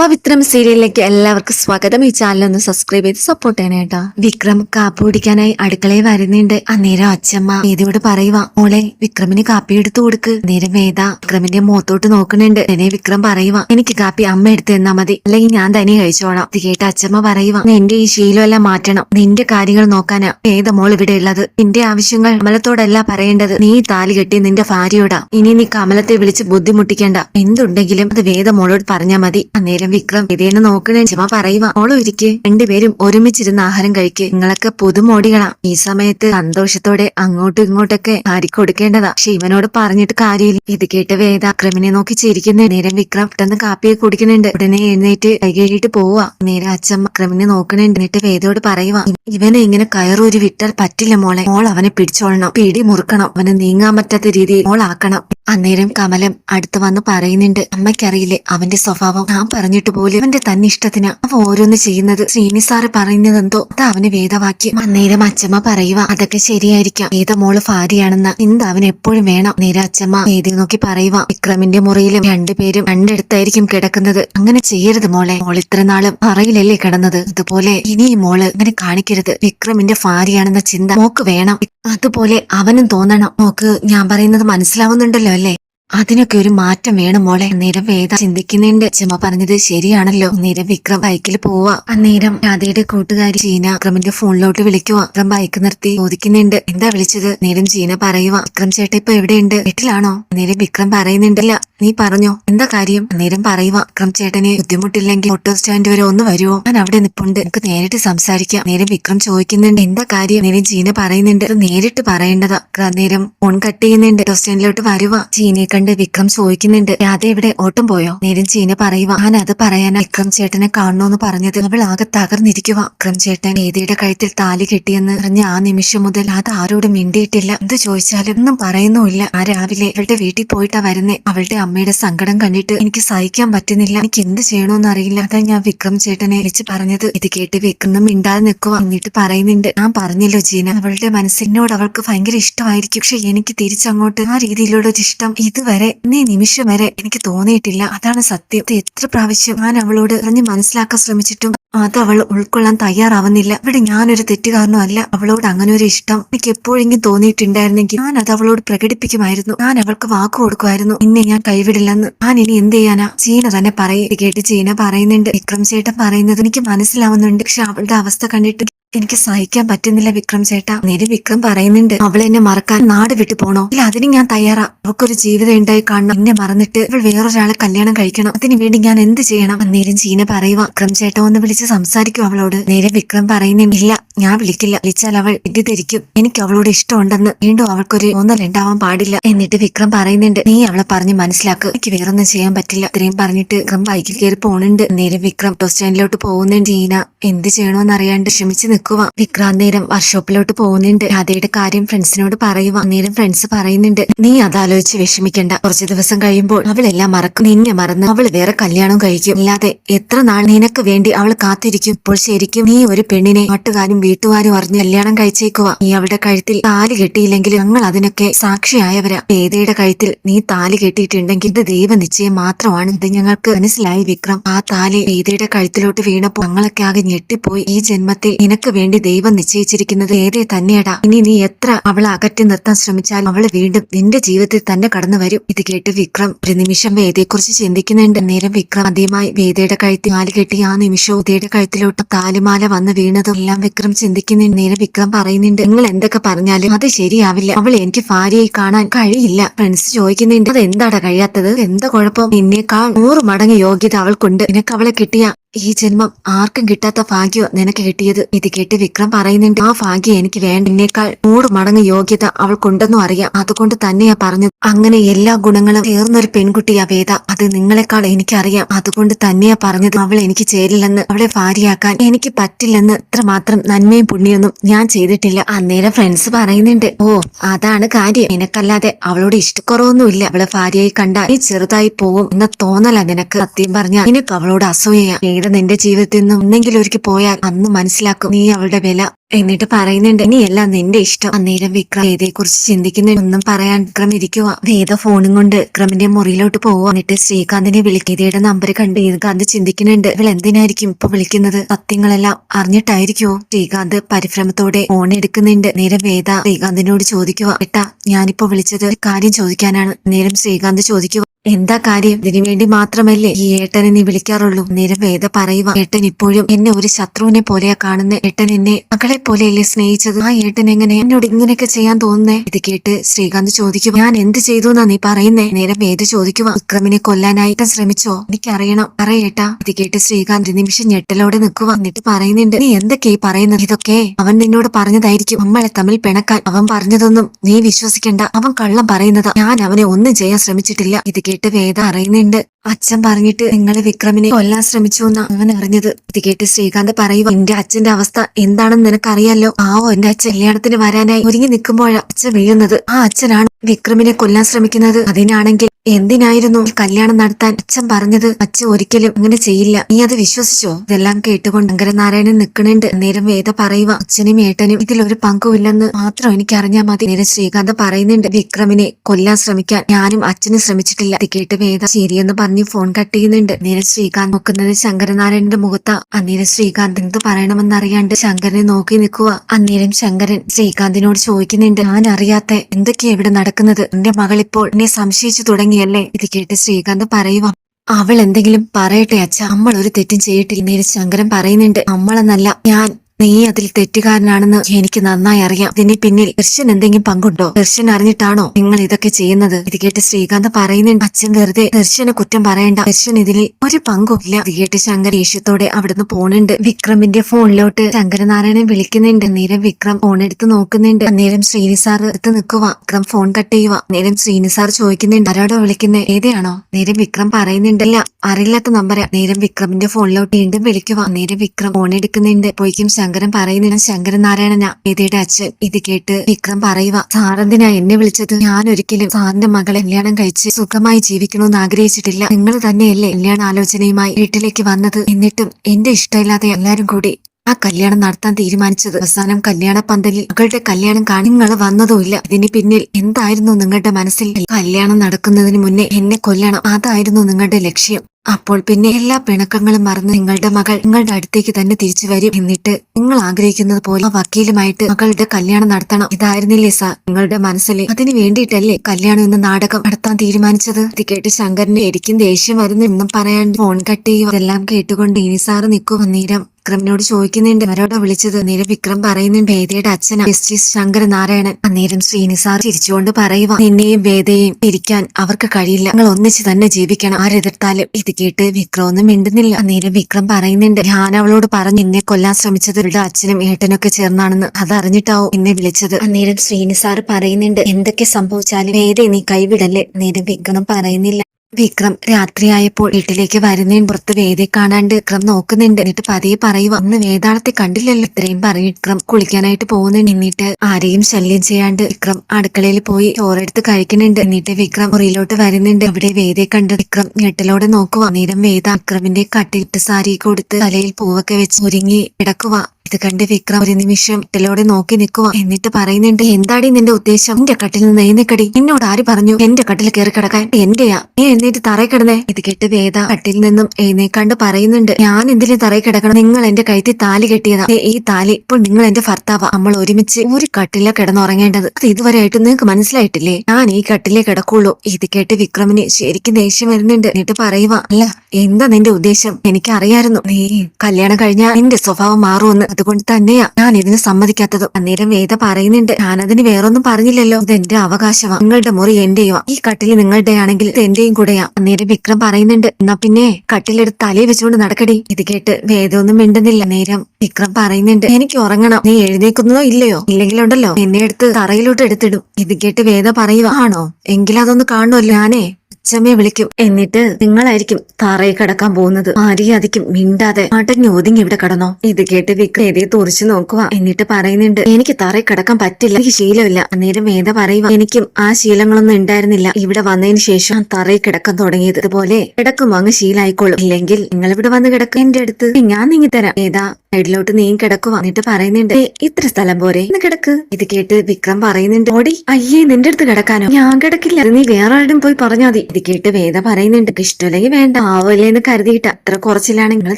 പവിത്രം സീരിയലിലേക്ക് എല്ലാവർക്കും സ്വാഗതം. ഈ ചാനൽ ഒന്ന് സബ്സ്ക്രൈബ് ചെയ്ത് സപ്പോർട്ട് ചെയ്യണേട്ടോ വിക്രം കാപ്പി കുടിക്കാനായി അടുക്കളയിൽ വരുന്നുണ്ട്. അന്നേരം അച്ഛമ്മ വേദയോട് പറയുക മോളെ വിക്രമിന് കാപ്പി എടുത്തു കൊടുക്ക്. നേരം വേദ വിക്രമിന്റെ മുഖത്തോട്ട് നോക്കുന്നുണ്ട്. എന്നെ വിക്രം പറയുക എനിക്ക് കാപ്പി അമ്മ എടുത്തു തന്നാ മതി. അല്ലെങ്കിൽ ഞാൻ തന്നെ കഴിച്ചോളാം. ഇത് കേട്ട അച്ഛമ്മ പറയുക നിന്റെ ഈ ശീലമെല്ലാം മാറ്റണം. നിന്റെ കാര്യങ്ങൾ നോക്കാനാ വേദ മോൾ ഇവിടെ ഉള്ളത്. നിന്റെ ആവശ്യങ്ങൾ കമലത്തോടല്ല പറയേണ്ടത്. നീ താലി കെട്ടി നിന്റെ ഭാര്യയോടാ. ഇനി നീ കമലത്തെ വിളിച്ച് ബുദ്ധിമുട്ടിക്കേണ്ട. എന്തുണ്ടെങ്കിലും അത് വേദ മോളോട് പറഞ്ഞാ മതി. അന്നേരം വിക്രം ഇതേന്ന് നോക്കണേ ചുമ പറയുക ഓൾ ഒരിക്കെ രണ്ടുപേരും ഒരുമിച്ചിരുന്ന് ആഹാരം കഴിക്ക്. നിങ്ങളൊക്കെ പുതുമോടികളാ. ഈ സമയത്ത് സന്തോഷത്തോടെ അങ്ങോട്ടും ഇങ്ങോട്ടൊക്കെ ആരി കൊടുക്കേണ്ടതാ പക്ഷെ ഇവനോട് പറഞ്ഞിട്ട് കാര്യമില്ല. ഇത് കേട്ട് വേദ അക്രമിനെ നോക്കി ചിരിക്കുന്ന. നേരം വിക്രം പെട്ടെന്ന് കാപ്പിയെ കുടിക്കുന്നുണ്ട്. ഉടനെ എഴുന്നേറ്റ് കൈ പോവുക പോവാ. നേരെ അച്ഛൻ അക്രമിനെ നോക്കണുണ്ട്. എന്നിട്ട് വേദയോട് പറയുക ഇവനെ ഇങ്ങനെ കയറൂരി വിട്ടാൽ പറ്റില്ല മോളെ. മോൾ അവനെ പിടിച്ചോളണം. പിടി മുറുക്കണം. അവനെ നീങ്ങാൻ പറ്റാത്ത രീതിയിൽ മോളാക്കണം. അന്നേരം കമലം അടുത്ത് വന്ന് പറയുന്നുണ്ട് അമ്മയ്ക്കറിയില്ലേ അവന്റെ സ്വഭാവം? ഞാൻ പറഞ്ഞിട്ട് പോലും അവന്റെ തന്നെ ഇഷ്ടത്തിന് അവ ഓരോന്ന് ചെയ്യുന്നത് ശ്രീനി സാറ് പറയുന്നത് എന്തോ അത് അവന് വേദവാക്യം. അന്നേരം അച്ഛമ്മ പറയുക അതൊക്കെ ശരിയായിരിക്കാം. വേദ മോൾ ഭാര്യയാണെന്ന്. എന്ത് അവൻ എപ്പോഴും വേണം? നേരെ അച്ഛമ്മ വേദി നോക്കി പറയുക വിക്രമിന്റെ മുറിയിലും രണ്ടുപേരും രണ്ടിടത്തായിരിക്കും കിടക്കുന്നത്. അങ്ങനെ ചെയ്യരുത് മോളെ. മോൾ ഇത്ര നാളും പറയിലല്ലേ കിടന്നത്. അതുപോലെ ഇനി മോൾ അങ്ങനെ കാണിക്കരുത്. വിക്രമിന്റെ ഭാര്യയാണെന്ന ചിന്ത മോക്ക് വേണം. അതുപോലെ അവനും തോന്നണം. മോക്ക് ഞാൻ പറയുന്നത് മനസ്സിലാവുന്നുണ്ടല്ലോ അല്ലേ? അതിനൊക്കെ ഒരു മാറ്റം വേണം മോളെ. അന്നേരം വേദ ചിന്തിക്കുന്നുണ്ട്. ചുമ പറഞ്ഞത് ശരിയാണല്ലോ. അന്നേരം വിക്രം ബൈക്കിൽ പോവാ. അന്നേരം രാധയുടെ കൂട്ടുകാരി ചീന വിക്രമിന്റെ ഫോണിലോട്ട് വിളിക്കുവാ. വിക്രം ബൈക്ക് നിർത്തി ചോദിക്കുന്നുണ്ട്. എന്താ വിളിച്ചത്? നേരം ചീന പറയുക വിക്രം ചേട്ടാ ഇപ്പൊ എവിടെയുണ്ട്? വീട്ടിലാണോ? അന്നേരം വിക്രം പറയുന്നുണ്ടല്ല നീ പറഞ്ഞോ? എന്താ കാര്യം? അന്നേരം പറയുക വിക്രം ചേട്ടനെ ബുദ്ധിമുട്ടില്ലെങ്കിൽ ഓട്ടോ സ്റ്റാൻഡ് വരെ ഒന്ന് വരുമോ ഞാൻ അവിടെ നിപ്പുണ്ട്. നമുക്ക് നേരിട്ട് സംസാരിക്കാം. നേരം വിക്രം ചോദിക്കുന്നുണ്ട് എന്താ കാര്യം? നേരം ചീന പറയുന്നുണ്ട് "ഇത് നേരിട്ട് പറയേണ്ടതാ. നേരം ഫോൺ കട്ട് ചെയ്യുന്നുണ്ട്. ഓട്ടോ സ്റ്റാൻഡിലോട്ട് വരുക ജീനയെ കണ്ട് വിക്രം ചോദിക്കുന്നുണ്ട് രാധ ഇവിടെ ഓട്ടം പോയോ? നേരം ചീന പറയുക ഞാൻ അത് പറയാനാ. വിക്രം ചേട്ടനെ കാണണോന്ന് പറഞ്ഞത് അവൾ ആകെ തകർന്നിരിക്കുക വിക്രം ചേട്ടൻ ഏതിയുടെ കഴുത്തിൽ താലി കെട്ടിയെന്ന് പറഞ്ഞ ആ നിമിഷം മുതൽ അത് ആരോടും മിണ്ടിയിട്ടില്ല. എന്ത് ചോദിച്ചാലും ഒന്നും പറയുന്നുമില്ല. ആ രാവിലെ അവളുടെ വീട്ടിൽ പോയിട്ടാ വരുന്നേ. അവളുടെ അമ്മയുടെ സങ്കടം കണ്ടിട്ട് എനിക്ക് സഹിക്കാൻ പറ്റുന്നില്ല. എനിക്ക് എന്ത് ചെയ്യണോന്ന് അറിയില്ല. അതാ ഞാൻ വിക്രം ചേട്ടനെ വിളിച്ച് പറഞ്ഞത്. ഇത് കേട്ട് വിക്രം മിണ്ടാതെ നിൽക്കുക എന്നിട്ട് പറയുന്നുണ്ട് ഞാൻ പറഞ്ഞല്ലോ ജീന. അവളുടെ മനസ്സിനോട് അവൾക്ക് ഭയങ്കര ഇഷ്ടമായിരിക്കും. പക്ഷെ എനിക്ക് തിരിച്ചങ്ങോട്ട് ആ രീതിയിലുള്ള ഒരു ഇഷ്ടം ഇതുവരെ ഇന്നേ നിമിഷം വരെ എനിക്ക് തോന്നിയിട്ടില്ല. അതാണ് സത്യം. ഇത് എത്ര പ്രാവശ്യം ഞാൻ അവളോട് പറഞ്ഞ് മനസ്സിലാക്കാൻ ശ്രമിച്ചിട്ടും അത് അവൾ ഉൾക്കൊള്ളാൻ തയ്യാറാവുന്നില്ല. ഇവിടെ ഞാനൊരു തെറ്റുകാരനും അല്ല. അവളോട് അങ്ങനെ ഒരു ഇഷ്ടം എനിക്ക് എപ്പോഴെങ്കിലും തോന്നിയിട്ടുണ്ടായിരുന്നെങ്കിൽ ഞാൻ അത് അവളോട് പ്രകടിപ്പിക്കുമായിരുന്നു. ഞാൻ അവൾക്ക് വാക്ക് കൊടുക്കുമായിരുന്നു. ഇന്നെ ഞാൻ കൈവിടില്ലെന്ന് ഞാൻ ഇനി എന്ത് ചെയ്യാനാ? ചീന തന്നെ പറയും കേട്ട് ചീന പറയുന്നുണ്ട്. വിക്രം ചേട്ടൻ പറയുന്നത് എനിക്ക് മനസ്സിലാവുന്നുണ്ട്. പക്ഷെ അവളുടെ അവസ്ഥ കണ്ടിട്ട് എനിക്ക് സഹിക്കാൻ പറ്റുന്നില്ല വിക്രം ചേട്ടാ. നേരെ വിക്രം പറയുന്നുണ്ട് അവൾ എന്നെ മറക്കാൻ നാട് വിട്ടു പോണോ? ഇല്ല അതിന് ഞാൻ തയ്യാറാ. അവൾക്കൊരു ജീവിതം ഉണ്ടായി കാണണം. എന്നെ മറന്നിട്ട് ഇവൾ വേറൊരാളെ കല്യാണം കഴിക്കണം. അതിനു വേണ്ടി ഞാൻ എന്ത് ചെയ്യണം? അന്നേരം ചീന പറയുക വിക്രം ചേട്ടാ ഒന്ന് വിളിച്ച് സംസാരിക്കും അവളോട്. നേരെ വിക്രം പറയുന്നില്ല ഞാൻ വിളിക്കില്ല. വിളിച്ചാൽ അവൾ തെറ്റിദ്ധരിക്കും. എനിക്ക് അവളോട് ഇഷ്ടമുണ്ടെന്ന് വീണ്ടും അവൾക്കൊരു തോന്നലുണ്ടാവാൻ പാടില്ല. എന്നിട്ട് വിക്രം പറയുന്നുണ്ട് നീ അവളെ പറഞ്ഞ് മനസ്സിലാക്ക് എനിക്ക് വേറൊന്നും ചെയ്യാൻ പറ്റില്ല. ഇത്രയും പറഞ്ഞിട്ട് വിക്രം ബൈക്കിൽ കയറി പോണുണ്ട്. നേരെ വിക്രം ബസ് സ്റ്റാൻഡിലോട്ട് പോകുന്നുണ്ട് ജീന. എന്ത് ചെയ്യണോന്ന് അറിയാണ്ട് ക്ഷമിച്ച് നിൽക്കുക വിക്രാന്ത് നേരം വർക്ക്ഷോപ്പിലോട്ട് പോകുന്നുണ്ട്. രാധയുടെ കാര്യം ഫ്രണ്ട്സിനോട് പറയുക നേരം ഫ്രണ്ട്സ് പറയുന്നുണ്ട്. നീ അതാലോചിച്ച് വിഷമിക്കണ്ട. കുറച്ച് ദിവസം കഴിയുമ്പോൾ അവളെല്ലാം മറക്കും. നിന്നെ മറന്ന് അവൾ വേറെ കല്യാണം കഴിക്കും. അല്ലാതെ എത്ര നാൾ നിനക്ക് വേണ്ടി അവൾ കാത്തിരിക്കും? ഇപ്പോൾ ശരിക്കും നീ ഒരു പെണ്ണിനെ നാട്ടുകാരും വീട്ടുകാരും അറിഞ്ഞ് കല്യാണം കഴിച്ചേക്കുക നീ അവളുടെ കഴുത്തിൽ താലി കെട്ടിയില്ലെങ്കിൽ ഞങ്ങൾ അതിനൊക്കെ സാക്ഷിയായവരാ. വേദയുടെ കഴുത്തിൽ നീ താലി കെട്ടിയിട്ടുണ്ടെങ്കിൽ ഇത് ദൈവനിശ്ചയം മാത്രമാണ്. ഇത് ഞങ്ങൾക്ക് മനസ്സിലായി വിക്രം. ആ താലി ഗീതയുടെ കഴുത്തിലോട്ട് വീണപ്പോൾ ഞങ്ങളൊക്കെ ആകെ ഞെട്ടിപ്പോയി. ഈ ജന്മത്തിൽ നിനക്ക് വേണ്ടി ദൈവം നിശ്ചയിച്ചിരിക്കുന്നത് ഏതേ തന്നെയടാ? ഇനി നീ എത്ര അവളെ അകറ്റി നിർത്താൻ ശ്രമിച്ചാലും അവൾ വീണ്ടും നിന്റെ ജീവിതത്തിൽ തന്നെ കടന്നു വരും. ഇത് കേട്ട് വിക്രം ഒരു നിമിഷം വേദയെക്കുറിച്ച് ചിന്തിക്കുന്നുണ്ട്. നേരം വിക്രം ആദ്യമായി വേദയുടെ കഴുത്തിൽ താലി കെട്ടി ആ നിമിഷവും വേദയുടെ കഴുത്തിലോട്ട് താലിമാല വന്ന് വീണതും എല്ലാം വിക്രം ചിന്തിക്കുന്നുണ്ട്. നേരം വിക്രം പറയുന്നുണ്ട് നിങ്ങൾ എന്തൊക്കെ പറഞ്ഞാലും അത് ശരിയാവില്ല. അവൾ എനിക്ക് ഭാര്യയെ കാണാൻ കഴിയില്ല. ഫ്രണ്ട്സ് ചോദിക്കുന്നുണ്ട് അത് എന്താടാ കഴിയാത്തത് എന്താ കുഴപ്പം? നിന്നേക്കാൾ നൂറ് മടങ്ങ് യോഗ്യത അവൾക്കുണ്ട്. നിനക്ക് അവളെ കിട്ടിയ ഈ ജന്മം ആർക്കും കിട്ടാത്ത ഭാഗ്യോ നിനക്ക് കിട്ടിയത്. ഇത് കേട്ട് വിക്രം പറയുന്നുണ്ട് ആ ഭാഗ്യം എനിക്ക് വേണ്ട. എന്നേക്കാൾ നൂറ് മടങ്ങ് യോഗ്യത അവൾക്കുണ്ടെന്നും അറിയാം. അതുകൊണ്ട് തന്നെയാ പറഞ്ഞത്. അങ്ങനെ എല്ലാ ഗുണങ്ങളും ചേർന്നൊരു പെൺകുട്ടിയാ വേദ. അത് നിങ്ങളെക്കാൾ എനിക്കറിയാം. അതുകൊണ്ട് തന്നെയാ പറഞ്ഞത്. അവൾ എനിക്ക് ചേരില്ലെന്ന് അവളെ ഭാര്യയാക്കാൻ എനിക്ക് പറ്റില്ലെന്ന് ഇത്രമാത്രം നന്മയും പുണ്യൊന്നും ഞാൻ ചെയ്തിട്ടില്ല. അന്നേരം ഫ്രണ്ട്സ് പറയുന്നുണ്ട് ഓ അതാണ് കാര്യം. നിനക്കല്ലാതെ അവളോട് ഇഷ്ടക്കുറവൊന്നുമില്ല. അവളെ ഭാര്യയായി കണ്ടാൽ നീ ചെറുതായി പോവും എന്ന തോന്നല നിനക്ക്. സത്യം പറഞ്ഞാൽ നിനക്ക് അവളോട് അസൂയ ഏത് നിന്റെ ജീവിതത്തിൽ നിന്ന് ഒന്നെങ്കിലും ഒരിക്കൽ പോയാൽ അന്ന് മനസ്സിലാക്കും നീ അവളുടെ വില എന്നിട്ട് പറയുന്നുണ്ട്. ഇനിയെല്ലാം നിന്റെ ഇഷ്ടം. അന്നേരം വിക്രം വേദയെ കുറിച്ച് ചിന്തിക്കുന്നുണ്ട്. ഒന്നും പറയാൻ വിക്രം ഇരിക്കുക വേദ ഫോണും കൊണ്ട് വിക്രമിന്റെ മുറിയിലോട്ട് പോവുക എന്നിട്ട് ശ്രീകാന്തിനെ വിളിക്കേതയുടെ നമ്പർ കണ്ട് ശ്രീകാന്ത് ചിന്തിക്കുന്നുണ്ട്. ഇവൾ എന്തിനായിരിക്കും ഇപ്പൊ വിളിക്കുന്നത്? സത്യങ്ങളെല്ലാം അറിഞ്ഞിട്ടായിരിക്കുമോ ശ്രീകാന്ത് പരിഭ്രമത്തോടെ ഫോൺ എടുക്കുന്നുണ്ട്. നേരം വേദ ശ്രീകാന്തിനോട് ചോദിക്കുക ഏട്ടാ ഞാനിപ്പോ വിളിച്ചത് കാര്യം ചോദിക്കാനാണ്. നേരം ശ്രീകാന്ത് ചോദിക്കുക എന്താ കാര്യം? ഇതിനു വേണ്ടി മാത്രമല്ലേ ഈ ഏട്ടനെ നീ വിളിക്കാറുള്ളൂ? നേരം വേദ പറയുക ഏട്ടൻ ഇപ്പോഴും എന്നെ ഒരു ശത്രുവിനെ പോലെയാ കാണുന്നത് ഏട്ടൻ എന്നെ മകളെ പോലെയല്ലേ സ്നേഹിച്ചത്? ആ ഏട്ടൻ എങ്ങനെ എന്നോട് ഇങ്ങനെയൊക്കെ ചെയ്യാൻ തോന്നുന്നേ? ഇത് കേട്ട് ശ്രീകാന്ത് ചോദിക്കും ഞാൻ എന്ത് ചെയ്തു എന്നാ നീ പറയുന്നേ? നേരം വേദ ചോദിക്കുക വിക്രമിനെ കൊല്ലാനായിട്ട് ശ്രമിച്ചോ? എനിക്കറിയണം. പറയേട്ടാ ഇത് കേട്ട് ശ്രീകാന്ത് നിമിഷം ഞെട്ടലോടെ നിൽക്കുക എന്നിട്ട് പറയുന്നുണ്ട് നീ എന്തൊക്കെ ഈ പറയുന്നത്? ഇതൊക്കെ അവൻ നിന്നോട് പറഞ്ഞതായിരിക്കും. നമ്മളെ തമ്മിൽ പിണക്കാൻ അവൻ പറഞ്ഞതൊന്നും നീ വിശ്വസിക്കണ്ട. അവൻ കള്ളം പറയുന്നതാ. ഞാൻ അവനെ ഒന്നും ചെയ്യാൻ ശ്രമിച്ചിട്ടില്ല. ഇത് കേട്ട് വേദ അറിയുന്നുണ്ട്. അച്ഛൻ പറഞ്ഞിട്ട് നിങ്ങൾ വിക്രമിനെ കൊല്ലാൻ ശ്രമിച്ചു എന്ന് അവൻ അറിഞ്ഞത്. ഇത് കേട്ട് ശ്രീകാന്ത് പറയുക എന്റെ അച്ഛന്റെ അവസ്ഥ എന്താണെന്ന് നിനക്കറിയാലോ? ആവോ എന്റെ അച്ഛൻ കല്യാണത്തിന് വരാനായി ഒരുങ്ങി നിൽക്കുമ്പോഴാ അച്ഛൻ വീഴുന്നത്. ആ അച്ഛനാണ് വിക്രമിനെ കൊല്ലാൻ ശ്രമിക്കുന്നത്. അതിനാണെങ്കിൽ എന്തിനായിരുന്നു കല്യാണം നടത്താൻ അച്ഛൻ പറഞ്ഞത്? അച്ഛൻ ഒരിക്കലും അങ്ങനെ ചെയ്യില്ല. നീ അത് വിശ്വസിച്ചോ? ഇതെല്ലാം കേട്ടുകൊണ്ട് ശങ്കരനാരായണൻ നിൽക്കണുണ്ട് നേരം വേദ പറയുക അച്ഛനും ഏട്ടനും ഇതിലൊരു പങ്കുമില്ലെന്ന് മാത്രം എനിക്ക് അറിഞ്ഞാൽ മതി. നേരെ ശ്രീകാന്ത് പറയുന്നുണ്ട് വിക്രമിനെ കൊല്ലാൻ ശ്രമിക്കാൻ ഞാനും അച്ഛനും ശ്രമിച്ചിട്ടില്ല. ഇത് കേട്ട് വേദ ശരിയെന്ന് പറഞ്ഞ് ഫോൺ കട്ട് ചെയ്യുന്നുണ്ട്. നേരെ ശ്രീകാന്ത് നോക്കുന്നത് ശങ്കരനാരായണന്റെ മുഖത്ത. അന്നേരം ശ്രീകാന്ത് എന്ത് പറയണമെന്നറിയാണ്ട് ശങ്കരനെ നോക്കി നിൽക്കുക അന്നേരം ശങ്കരൻ ശ്രീകാന്തിനോട് ചോദിക്കുന്നുണ്ട് ഞാൻ അറിയാത്ത എന്തൊക്കെയാ ഇവിടെ നടക്കുന്നത്? എന്റെ മകൾ ഇപ്പോൾ എന്നെ സംശയിച്ചു തുടങ്ങിയല്ലേ? ഇത് കേട്ട് ശ്രീകാന്ത് പറയുക അവൾ എന്തെങ്കിലും പറയട്ടെ അച്ഛ. നമ്മൾ ഒരു തെറ്റും ചെയ്യട്ടെ. നേരെ ശങ്കരൻ പറയുന്നുണ്ട് നമ്മളെന്നല്ല ഞാൻ നീ അതിൽ തെറ്റുകാരനാണെന്ന് എനിക്ക് നന്നായി അറിയാം. ഇതിന് പിന്നിൽ ദർശൻ എന്തെങ്കിലും പങ്കുണ്ടോ? ദർശൻ അറിഞ്ഞിട്ടാണോ നിങ്ങൾ ഇതൊക്കെ ചെയ്യുന്നത്? ഇത് കേട്ട് ശ്രീകാന്ത് പറയുന്നുണ്ട് അച്ഛൻ വെറുതെ ദർശനെ കുറ്റം പറയണ്ട. ദർശൻ ഇതിൽ ഒരു പങ്കുമില്ല ഇത് കേട്ട് ശങ്കർ ദേഷ്യത്തോടെ അവിടുന്ന് പോണുണ്ട്. വിക്രമിന്റെ ഫോണിലോട്ട് ശങ്കരനാരായണൻ വിളിക്കുന്നുണ്ട്. അന്നേരം വിക്രം ഫോൺ എടുത്ത് നോക്കുന്നുണ്ട്. അന്നേരം ശ്രീനി സാർ എടുത്ത് നിൽക്കുക വിക്രം ഫോൺ കട്ട് ചെയ്യുക നേരം ശ്രീനിസാർ ചോദിക്കുന്നുണ്ട് ആരോടോ വിളിക്കുന്നത് ഏതെയാണോ? നേരം വിക്രം പറയുന്നുണ്ടല്ല അറിയില്ലാത്ത നമ്പരാ നേരം വിക്രമിന്റെ ഫോണിലോട്ട് വീണ്ടും വിളിക്കുക നേരം വിക്രം ഫോൺ എടുക്കുന്നുണ്ട്. പോയിക്കും ശങ്കരൻ പറയുന്നുണ്ട് ശങ്കരൻ നാരായണന ഏതയുടെ അച്ഛൻ ഇത് കേട്ട് വിക്രം പറയുക സാറെന്തിനാ എന്നെ വിളിച്ചത്? ഞാൻ ഒരിക്കലും സാറിന്റെ മകൾ കല്യാണം കഴിച്ച് സുഖമായി ജീവിക്കണമെന്ന് ആഗ്രഹിച്ചിട്ടില്ല. നിങ്ങൾ തന്നെയല്ലേ കല്യാണ ആലോചനയുമായി വീട്ടിലേക്ക് വന്നത്? എന്നിട്ടും എന്റെ ഇഷ്ടമില്ലാതെ എല്ലാരും കൂടി ആ കല്യാണം നടത്താൻ തീരുമാനിച്ചത്. അവസാനം കല്യാണ പന്തലിൽ മകളുടെ കല്യാണം കാണി നിങ്ങൾ വന്നതുമില്ല. ഇതിന് പിന്നിൽ എന്തായിരുന്നു നിങ്ങളുടെ മനസ്സിൽ? കല്യാണം നടക്കുന്നതിന് മുന്നേ എന്നെ കൊല്ലണം. അതായിരുന്നു നിങ്ങളുടെ ലക്ഷ്യം. അപ്പോൾ പിന്നെ എല്ലാ പിണക്കങ്ങളും മറന്ന് നിങ്ങളുടെ മകൾ നിങ്ങളുടെ അടുത്തേക്ക് തന്നെ തിരിച്ചു വരും. എന്നിട്ട് നിങ്ങൾ ആഗ്രഹിക്കുന്നത് പോലെ വക്കീലുമായിട്ട് മകളുടെ കല്യാണം നടത്തണം. ഇതായിരുന്നില്ലേ സാർ? നിങ്ങളുടെ മനസ്സിൽ അതിന് വേണ്ടിയിട്ടല്ലേ കല്യാണം എന്ന നാടകം നടത്താൻ തീരുമാനിച്ചത്? ഇത് കേട്ട് ശങ്കറിന് ശരിക്കും ദേഷ്യം വരുന്നു എന്നും പറയാണ്ട് ഫോൺ കട്ട് ചെയ്യും ഇതെല്ലാം കേട്ടുകൊണ്ട് ഇനി സാറ് നിൽക്കും അന്നേരം വിക്രമിനോട് ചോദിക്കുന്നുണ്ട്. അവരോട് വിളിച്ചത് അന്നേരം വിക്രം പറയുന്നുണ്ട്. വേദയുടെ അച്ഛൻ ജസ്റ്റിസ് ശങ്കർ നാരായണൻ അന്നേരം ശ്രീനിസാർ ചിരിച്ചുകൊണ്ട് പറയുക നിന്നെയും വേദയെയും പിരിക്കാൻ അവർക്ക് കഴിയില്ല. നിങ്ങൾ ഒന്നിച്ച് തന്നെ ജീവിക്കണം. ആരെതിർത്താലും ഇത് കേട്ട് വിക്രം ഒന്നും മിണ്ടുന്നില്ല. അന്നേരം വിക്രം പറയുന്നുണ്ട് ഞാൻ അവളോട് പറഞ്ഞു എന്നെ കൊല്ലാൻ ശ്രമിച്ചത് ഇവരുടെ അച്ഛനും ഏട്ടനൊക്കെ ചേർന്നാണെന്ന് അതറിഞ്ഞിട്ടാവും എന്നെ വിളിച്ചത്. അന്നേരം ശ്രീനിസാർ പറയുന്നുണ്ട് എന്തൊക്കെ സംഭവിച്ചാലും വേദ നീ കൈവിടല്ലേ? അന്നേരം വിക്രം പറയുന്നില്ല വിക്രം രാത്രിയായപ്പോൾ വീട്ടിലേക്ക് വരുന്നതിന് പുറത്ത് വേദയെ കാണാണ്ട് വിക്രം നോക്കുന്നുണ്ട്. എന്നിട്ട് പതിയെ പറയുക അന്ന് വേദാളത്തെ കണ്ടില്ലല്ലോ. ഇത്രയും പറയും വിക്രം കുളിക്കാനായിട്ട് പോകുന്നുണ്ട്. എന്നിട്ട് ആരെയും ശല്യം ചെയ്യാണ്ട് വിക്രം അടുക്കളയിൽ പോയി ചോറെടുത്ത് കഴിക്കുന്നുണ്ട്. എന്നിട്ട് വിക്രം മുറിയിലോട്ട് വരുന്നുണ്ട്. അവിടെ വേദയെ കണ്ട് വിക്രം ഞെട്ടലോടെ നോക്കുക അന്നേരം വേദ വിക്രമിന്റെ കട്ടിട്ട് സാരി കൊടുത്ത് തലയിൽ പൂവൊക്കെ വെച്ച് ഒരുങ്ങി കിടക്കുക ഇത് കണ്ട് വിക്രം ഒരു നിമിഷം ഇട്ടലോടെ നോക്കി നിൽക്കുക എന്നിട്ട് പറയുന്നുണ്ട് എന്താടി നിന്റെ ഉദ്ദേശം? എന്റെ കട്ടിൽ നിന്ന് എഴുന്നേക്കടി. എന്നോട് ആര് പറഞ്ഞു? എന്റെ കട്ടിൽ കയറി കിടക്കാൻ എന്റെയാ? നീ എന്നിട്ട് തറയിൽ കിടന്നേ. ഇത് കേട്ട് വേദ കട്ടിൽ നിന്നും എഴുന്നേക്കാണ്ട് പറയുന്നുണ്ട് ഞാൻ എന്തിനു തറയിൽ കിടക്കണം? നിങ്ങൾ എന്റെ കഴുത്തിൽ താലി കെട്ടിയതാ. ഈ താലി ഇപ്പോൾ നിങ്ങൾ എന്റെ ഭർത്താവ. നമ്മൾ ഒരുമിച്ച് ഒരു കട്ടിലെ കിടന്നുറങ്ങേണ്ടത്. അത് ഇതുവരെ ആയിട്ട് നിങ്ങൾക്ക് മനസ്സിലായിട്ടില്ലേ? ഞാൻ ഈ കട്ടിലേ കിടക്കുള്ളൂ. ഇത് കേട്ട് വിക്രമിന് ശരിക്കും ദേഷ്യം വരുന്നുണ്ട്. എന്നിട്ട് പറയുക അല്ല എന്താ നിന്റെ ഉദ്ദേശം? എനിക്ക് അറിയായിരുന്നു നീ കല്യാണം കഴിഞ്ഞാൽ നിന്റെ സ്വഭാവം മാറുമെന്ന്. അതുകൊണ്ട് തന്നെയാ ഞാൻ ഇതിന് സമ്മതിക്കാത്തത്. അന്നേരം വേദ പറയുന്നുണ്ട് ഞാനതിന് വേറൊന്നും പറഞ്ഞില്ലല്ലോ. ഇത് എന്റെ അവകാശമാ. നിങ്ങളുടെ മുറി എന്റെയോ. ഈ കട്ടിൽ നിങ്ങളുടെ ആണെങ്കിൽ ഇത് എന്റെയും കൂടെയാ. അന്നേരം വിക്രം പറയുന്നുണ്ട് എന്നാ പിന്നെ കട്ടിലെടുത്ത് തലയിൽ വെച്ചുകൊണ്ട് നടക്കടി. ഇത് കേട്ട് വേദമൊന്നും മിണ്ടുന്നില്ല. നേരം വിക്രം പറയുന്നുണ്ട് എനിക്ക് ഉറങ്ങണം. നീ എഴുന്നേക്കുന്നതോ ഇല്ലയോ? ഇല്ലെങ്കിലുണ്ടല്ലോ. എന്നെ എടുത്ത് തറയിലോട്ട് എടുത്തിടും. ഇത് കേട്ട് വേദ പറയുക ആണോ? എങ്കിലതൊന്ന് കാണുമല്ലോ. ഞാനേ അച്ഛമ്മയെ വിളിക്കും. എന്നിട്ട് നിങ്ങളായിരിക്കും തറയിൽ കിടക്കാൻ പോകുന്നത്. മര്യാദയ്ക്കും മിണ്ടാതെ അടഞ്ഞു ഒതുങ്ങി ഇവിടെ കിടന്നോ? ഇത് കേട്ട് വിക്രേതയെ തുറച്ചു നോക്കുക എന്നിട്ട് പറയുന്നുണ്ട് എനിക്ക് തറയിൽ കിടക്കാൻ പറ്റില്ല. എനിക്ക് ശീലമില്ല. അന്നേരം വേദ പറയുക എനിക്കും ആ ശീലങ്ങളൊന്നും ഉണ്ടായിരുന്നില്ല. ഇവിടെ വന്നതിന് ശേഷം ഞാൻ തറയിൽ കിടക്കാൻ തുടങ്ങിയത്. ഇതുപോലെ കിടക്കും അങ്ങ് ശീലായിക്കോളും. ഇല്ലെങ്കിൽ നിങ്ങൾ ഇവിടെ വന്ന് കിടക്കും. എന്റെ അടുത്ത് ഞാൻ നീങ്ങി തരാം. ഏതാ സൈഡിലോട്ട് നീ കിടക്കുക എന്നിട്ട് പറയുന്നുണ്ട്. ഇത്ര സ്ഥലം പോരെ. ഇന്ന് കിടക്ക്. ഇത് കേട്ട് വിക്രം പറയുന്നുണ്ട്. ഓടി അയ്യേ നിന്റെ അടുത്ത് കിടക്കാനോ? ഞാൻ കിടക്കില്ല. നീ വേറെ ആരും പോയി പറഞ്ഞാൽ മതി. ഇത് കേട്ട് വേദ പറയുന്നുണ്ട്. ഇഷ്ടമല്ലെങ്കിൽ വേണ്ട. ആവില്ലെന്ന് കരുതിയിട്ട്. അത്ര കുറച്ചില്ലാണ് നിങ്ങൾ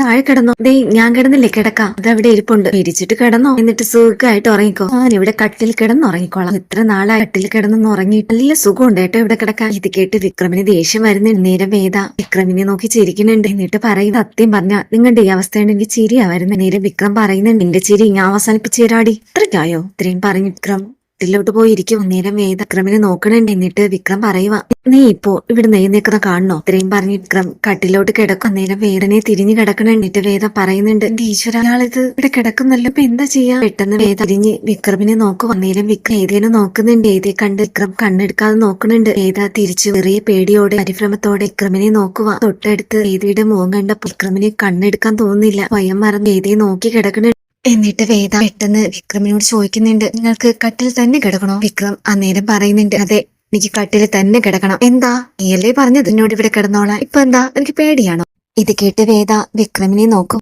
താഴെ കിടന്നോ. ദേ ഞാൻ കിടന്നില്ലേ കിടക്കാം. അതവിടെ ഇരിപ്പുണ്ട്. പിരിച്ചിട്ട് കിടന്നോ. എന്നിട്ട് സുഖമായിട്ട് ഉറങ്ങിക്കോ. ഞാൻ ഇവിടെ കട്ടിൽ കിടന്നുറങ്ങിക്കോളാം. ഇത്ര നാളായി കട്ടിൽ കിടന്നൊന്ന് ഉറങ്ങിയിട്ട് നല്ല സുഖമുണ്ട് കേട്ടോ ഇവിടെ കിടക്കാൻ. ഇത് കേട്ട് വിക്രമിന് ദേഷ്യം വരുന്നുണ്ട്. നേരം വേദ വിക്രമിനെ നോക്കി ചിരിക്കുന്നുണ്ട്. എന്നിട്ട് പറയും സത്യം പറഞ്ഞ നിങ്ങളുടെ ഈ അവസ്ഥയാണ് എനിക്ക് ചിരിയാ വരുന്നത്. നേരെ വിക്രം പറയുന്നുണ്ട് നിന്റെ ചിരി ഞാൻ അവസാനിപ്പിച്ചു തരാടി. ഇത്രയ്ക്കായോ? ഇത്രയും പറഞ്ഞു വിക്രം. വീട്ടിലോട്ട് പോയി ഇരിക്കും നേരം വേദ വിക്രമിനെ നോക്കണുണ്ട്. എന്നിട്ട് വിക്രം പറയുക നീ ഇപ്പോ ഇവിടെ നെയ്യുന്നേക്കുന്ന കാണണോ? ഇത്രയും പറഞ്ഞ് വിക്രം കട്ടിലോട്ട് കിടക്കും. നേരം വേദനയെ തിരിഞ്ഞു കിടക്കണം എന്നിട്ട് വേദ പറയുന്നുണ്ട് എന്റെ ഈശ്വര ഇത് ഇവിടെ കിടക്കുന്നല്ലോ. ഇപ്പൊ എന്താ ചെയ്യാ? പെട്ടെന്ന് വേദ തിരിഞ്ഞ് വിക്രമിനെ നോക്കും നേരം വിക്രം ഏതേനെ നോക്കുന്നുണ്ട്. ഏതേ കണ്ട് വിക്രം കണ്ണെടുക്കാതെ നോക്കുന്നുണ്ട്. വേദ തിരിച്ചു ചെറിയ പേടിയോടെ പരിഭ്രമത്തോടെ വിക്രമിനെ നോക്കുക തൊട്ടടുത്ത് വേദിയുടെ മുഖം കണ്ടപ്പോൾ വിക്രമിനെ കണ്ണെടുക്കാൻ തോന്നുന്നില്ല. സ്വയം മറന്ന് ഏതേ നോക്കി കിടക്കണ എന്നിട്ട് വേദ പെട്ടെന്ന് വിക്രമിനോട് ചോദിക്കുന്നുണ്ട്. നിങ്ങൾക്ക് കട്ടിൽ തന്നെ കിടക്കണോ? വിക്രം അന്നേരം പറയുന്നുണ്ട്. അതെ എനിക്ക് കട്ടിൽ തന്നെ കിടക്കണം. എന്താ? നീയല്ലേ പറഞ്ഞത്? എന്നോട് ഇവിടെ കിടന്നോളാം. ഇപ്പൊ എന്താ? എനിക്ക് പേടിയാണോ? ഇത് കേട്ട് വേദ വിക്രമിനെ നോക്കും.